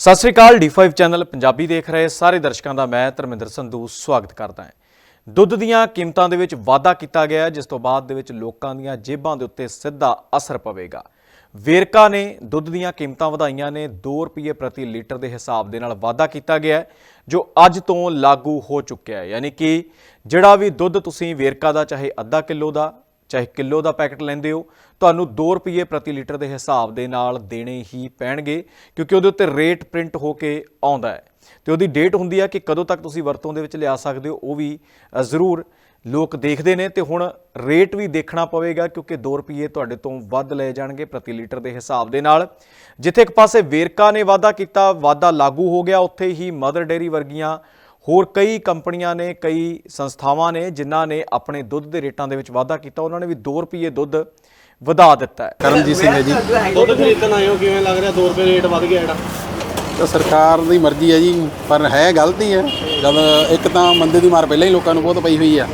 ਸਤਿ ਸ੍ਰੀ ਅਕਾਲ D5 channel, Punjabi ਦੇਖ ਰਹੇ ਸਾਰੇ ਦਰਸ਼ਕਾਂ ਦਾ ਮੈਂ ਧਰਮਿੰਦਰ ਸੰਧੂ ਸਵਾਗਤ ਕਰਦਾ ਹਾਂ। ਦੁੱਧ ਦੀਆਂ ਕੀਮਤਾਂ ਦੇ ਵਿੱਚ ਵਾਧਾ ਕੀਤਾ ਗਿਆ ਜਿਸ ਤੋਂ ਬਾਅਦ ਦੇ ਵਿੱਚ ਲੋਕਾਂ ਦੀਆਂ ਜੇਬਾਂ ਦੇ ਉੱਤੇ ਸਿੱਧਾ ਅਸਰ ਪਵੇਗਾ। ਵੇਰਕਾ ਨੇ ਦੁੱਧ ਦੀਆਂ ਕੀਮਤਾਂ ਵਧਾਈਆਂ ਨੇ 2 ਰੁਪਏ ਪ੍ਰਤੀ ਲੀਟਰ ਦੇ ਹਿਸਾਬ ਦੇ ਨਾਲ ਵਾਧਾ ਕੀਤਾ ਗਿਆ ਜੋ ਅੱਜ ਤੋਂ ਲਾਗੂ ਹੋ ਚੁੱਕਿਆ ਹੈ। ਯਾਨੀ ਕਿ ਜਿਹੜਾ ਵੀ ਦੁੱਧ ਤੁਸੀਂ ਵੇਰਕਾ ਦਾ, ਚਾਹੇ ਅੱਧਾ ਕਿਲੋ ਦਾ ਚਾਹੇ ਕਿਲੋ ਦਾ ਪੈਕਟ ਲੈਂਦੇ ਹੋ, ਤੁਹਾਨੂੰ 2 ਰੁਪਏ ਪ੍ਰਤੀ ਲੀਟਰ ਦੇ ਹਿਸਾਬ ਦੇ ਨਾਲ ਦੇਣੇ ਹੀ ਪੈਣਗੇ, ਕਿਉਂਕਿ ਉਹਦੇ ਉੱਤੇ ਰੇਟ ਪ੍ਰਿੰਟ ਹੋ ਕੇ ਆਉਂਦਾ ਹੈ। ਤੇ ਉਹਦੀ ਡੇਟ ਹੁੰਦੀ ਹੈ ਕਿ ਕਦੋਂ ਤੱਕ ਤੁਸੀਂ ਵਰਤੋਂ ਦੇ ਵਿੱਚ ਲਿਆ ਸਕਦੇ ਹੋ, ਉਹ ਵੀ ਜ਼ਰੂਰ ਲੋਕ ਦੇਖਦੇ ਨੇ ਤੇ ਹੁਣ ਰੇਟ ਵੀ ਦੇਖਣਾ ਪਵੇਗਾ, ਕਿਉਂਕਿ 2 ਰੁਪਏ ਤੁਹਾਡੇ ਤੋਂ ਵੱਧ ਲਏ ਜਾਣਗੇ ਪ੍ਰਤੀ ਲੀਟਰ ਦੇ ਹਿਸਾਬ ਦੇ ਨਾਲ। ਜਿੱਥੇ ਇੱਕ ਪਾਸੇ ਵੇਰਕਾ ਨੇ ਵਾਅਦਾ ਕੀਤਾ, ਵਾਅਦਾ ਲਾਗੂ ਹੋ ਗਿਆ, ਉੱਥੇ ਹੀ ਮਦਰ ਡੇਅਰੀ ਵਰਗੀਆਂ ਹੋਰ ਕਈ ਕੰਪਨੀਆਂ ਨੇ ਕਈ ਸੰਸਥਾਵਾਂ ਨੇ ਜਿਨ੍ਹਾਂ ਨੇ ਆਪਣੇ ਦੁੱਧ ਦੇ ਰੇਟਾਂ ਦੇ ਵਿੱਚ ਵਾਧਾ ਕੀਤਾ ਉਹਨਾਂ ਨੇ ਵੀ 2 ਰੁਪਏ ਦੁੱਧ ਵਧਾ ਦਿੱਤਾ ਹੈ। ਕਰਮਜੀਤ ਸਿੰਘ ਹੈ ਜੀ। ਦੁੱਧ ਖਰੀਦਣ ਆਏ ਹੋ ਕਿਵੇਂ ਲੱਗ ਰਿਹਾ? 2 ਰੁਪਏ ਰੇਟ ਵੱਧ ਗਿਆ ਜਿਹੜਾ। ਤਾਂ ਸਰਕਾਰ ਦੀ ਮਰਜ਼ੀ ਹੈ ਜੀ ਪਰ ਹੈ ਗਲਤੀ ਹੈ। ਜਦ ਇੱਕ ਤਾਂ ਮੰਦੇ ਦੀ ਮਾਰ ਪਹਿਲਾਂ ਹੀ ਲੋਕਾਂ ਨੂੰ ਬਹੁਤ ਪਈ ਹੋਈ ਆ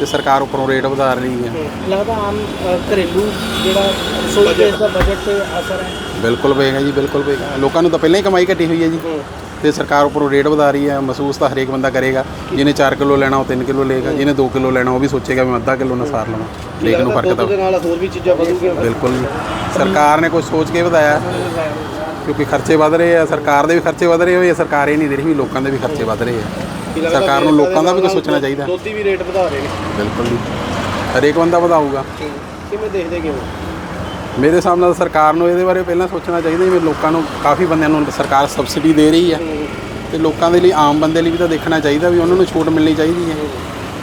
ਤੇ ਸਰਕਾਰ ਉੱਪਰੋਂ ਰੇਟ ਵਧਾ ਰਹੀ ਹੈ। ਲੱਗਦਾ ਆਮ ਘਰੇਲੂ ਜਿਹੜਾ ਰਸੋਈ ਗੈਸ ਦਾ ਬਜਟ ਤੇ ਅਸਰ ਹੈ। ਬਿਲਕੁਲ ਪਏਗਾ ਜੀ ਬਿਲਕੁਲ ਪਏਗਾ ਲੋਕਾਂ ਨੂੰ ਤਾਂ ਪਹਿਲਾਂ ਹੀ ਕਮਾਈ ਘਟੀ ਹੋਈ ਹੈ ਜੀ। ਤੇ ਸਰਕਾਰ ਉੱਪਰੋਂ ਰੇਟ ਵਧਾ ਰਹੀ ਹੈ ਮਹਿਸੂਸ ਤਾਂ ਹਰੇਕ ਬੰਦਾ ਕਰੇਗਾ। ਜਿਹਨੇ 4 ਕਿਲੋ ਲੈਣਾ ਉਹ 3 ਕਿਲੋ ਲਏਗਾ। ਜਿਹਨੇ 2 ਕਿਲੋ ਲੈਣਾ ਉਹ ਵੀ ਸੋਚੇਗਾ ਮੈਂ ਅੱਧਾ ਕਿਲੋ ਨਸਾਰ ਲਵਾਂ। ਹਰੇਕ ਨੂੰ ਫ਼ਰਕ ਤਾਂ ਦੁੱਧ ਦੇ ਨਾਲ ਹੋਰ ਵੀ ਚੀਜ਼ਾਂ ਵਧੂਗੀਆਂ? ਬਿਲਕੁਲ ਜੀ। ਸਰਕਾਰ ਨੇ ਕੁਝ ਸੋਚ ਕੇ ਵਧਾਇਆ। ਕਿਉਂਕਿ ਖਰਚੇ ਵਧ ਰਹੇ ਆ। ਸਰਕਾਰ ਦੇ ਵੀ ਖਰਚੇ ਵਧ ਰਹੇ ਹੋਏ ਆ ਸਰਕਾਰ ਇਹ ਨਹੀਂ ਦੇ ਰਹੀ ਲੋਕਾਂ ਦੇ ਵੀ ਖਰਚੇ ਵਧ ਰਹੇ ਆ। ਸਰਕਾਰ ਨੂੰ ਲੋਕਾਂ ਦਾ ਵੀ ਕੁਝ ਸੋਚਣਾ ਚਾਹੀਦਾ। ਦੁੱਧ ਦੀ ਵੀ ਰੇਟ ਵਧਾ ਰਹੇ ਨੇ। ਬਿਲਕੁਲ ਜੀ। ਹਰੇਕ ਬੰਦਾ ਵਧਾਊਗਾ। ਕਿਵੇਂ ਦੇਖਦੇ ਕਿਵੇਂ? ਮੇਰੇ ਹਿਸਾਬ ਨਾਲ ਸਰਕਾਰ ਨੂੰ ਇਹਦੇ ਬਾਰੇ ਪਹਿਲਾਂ ਸੋਚਣਾ ਚਾਹੀਦਾ ਜਿਵੇਂ ਲੋਕਾਂ ਨੂੰ ਕਾਫੀ ਬੰਦਿਆਂ ਨੂੰ ਸਰਕਾਰ ਸਬਸਿਡੀ ਦੇ ਰਹੀ ਆ ਤੇ ਲੋਕਾਂ ਦੇ ਲਈ ਆਮ ਬੰਦੇ ਲਈ ਵੀ ਤਾਂ ਦੇਖਣਾ ਚਾਹੀਦਾ ਵੀ ਉਹਨਾਂ ਨੂੰ ਛੂਟ ਮਿਲਣੀ ਚਾਹੀਦੀ ਹੈ।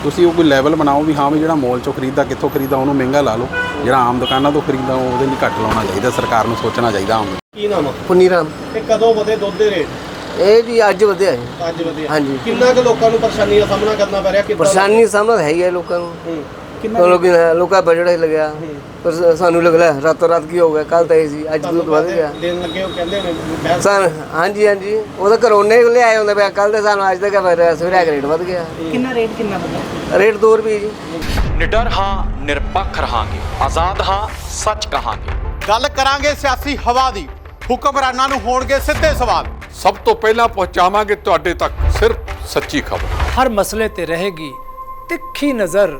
ਤੁਸੀਂ ਉਹ ਕੋਈ ਲੈਵਲ ਬਣਾਓ ਵੀ ਹਾਂ ਵੀ ਜਿਹੜਾ ਮਾਲ ਚੋਂ ਖਰੀਦਦਾ ਕਿੱਥੋਂ ਖਰੀਦਦਾ ਉਹਨੂੰ ਮਹਿੰਗਾ ਲਾ ਲਓ। ਜਿਹੜਾ ਆਮ ਦੁਕਾਨਾਂ ਤੋਂ ਖਰੀਦਦਾ ਉਹਦੇ ਲਈ ਘੱਟ ਲਾਉਣਾ ਚਾਹੀਦਾ ਸਰਕਾਰ ਨੂੰ ਸੋਚਣਾ ਚਾਹੀਦਾ ਆਮ। ਕੀ ਨਾਮ ਆ? ਪੁਨੀਰਾਮ ਤੇ ਕਦੋਂ ਵਧੇ ਦੁੱਧ ਦੇ ਰੇਟ ਇਹ ਜੀ ਅੱਜ ਵਧਿਆ ਹੈ ਅੱਜ ਵਧੇ ਹਾਂਜੀ। ਕਿੰਨਾ ਕੁ ਲੋਕਾਂ ਨੂੰ ਪਰੇਸ਼ਾਨੀ ਦਾ ਸਾਹਮਣਾ ਕਰਨਾ ਪੈ ਰਿਹਾ? ਕਿੱਦਾਂ? ਪਰੇਸ਼ਾਨੀ ਸਾਹਮਣਾ ਹੈ ਹੀ ਹੈ ਲੋਕਾਂ ਨੂੰ। ਹੂੰ। ਕਿੰਨਾ ਲੋਕੀ ਲੋਕਾਂ ਦਾ ਬਜਟ ਹੀ ਲੱਗਿਆ। ਪਰ ਸਾਨੂੰ ਲੱਗ ਰਿਹਾ ਰਾਤੋਂ ਰਾਤ ਕੀ ਹੋ ਗਿਆ ਕੱਲ ਤਾਂ ਇਹ ਸੀ ਅੱਜ ਦੁੱਧ ਵਧ ਗਿਆ। ਦੇਣ ਲੱਗੇ ਉਹ ਕਹਿੰਦੇ ਨੇ ਸਾਨ ਹਾਂਜੀ ਹਾਂਜੀ। ਉਹ ਤਾਂ ਕਰੋਨੇ ਲੈ ਆਏ ਹੁੰਦੇ ਪਿਆ ਕੱਲ ਤੇ ਸਾਨੂੰ ਅੱਜ ਤੱਕ ਫਿਰ ਸਵੇਰੇ ਰੇਟ ਵਧ ਗਿਆ। ਕਿੰਨਾ ਰੇਟ ਕਿੰਨਾ ਬਦਲਿਆ ਰੇਟ 2 ਰੁਪਏ ਜੀ। ਨਿਡਰ ਹਾਂ ਨਿਰਪੱਖ ਰਹਾਂਗੇ। ਆਜ਼ਾਦ ਹਾਂ ਸੱਚ ਕਹਾਂਗੇ। ਗੱਲ ਕਰਾਂਗੇ ਸਿਆਸੀ ਹਵਾ ਦੀ। ਹੁਕਮਰਾਨਾਂ ਨੂੰ ਹੋਣਗੇ ਸਿੱਧੇ ਸਵਾਲ। ਸਭ ਤੋਂ ਪਹਿਲਾਂ ਪਹੁੰਚਾਵਾਂਗੇ ਤੁਹਾਡੇ ਤੱਕ ਸਿਰਫ ਸੱਚੀ ਖਬਰ। ਹਰ ਮਸਲੇ ਤੇ ਰਹੇਗੀ ਤਿੱਖੀ ਨਜ਼ਰ।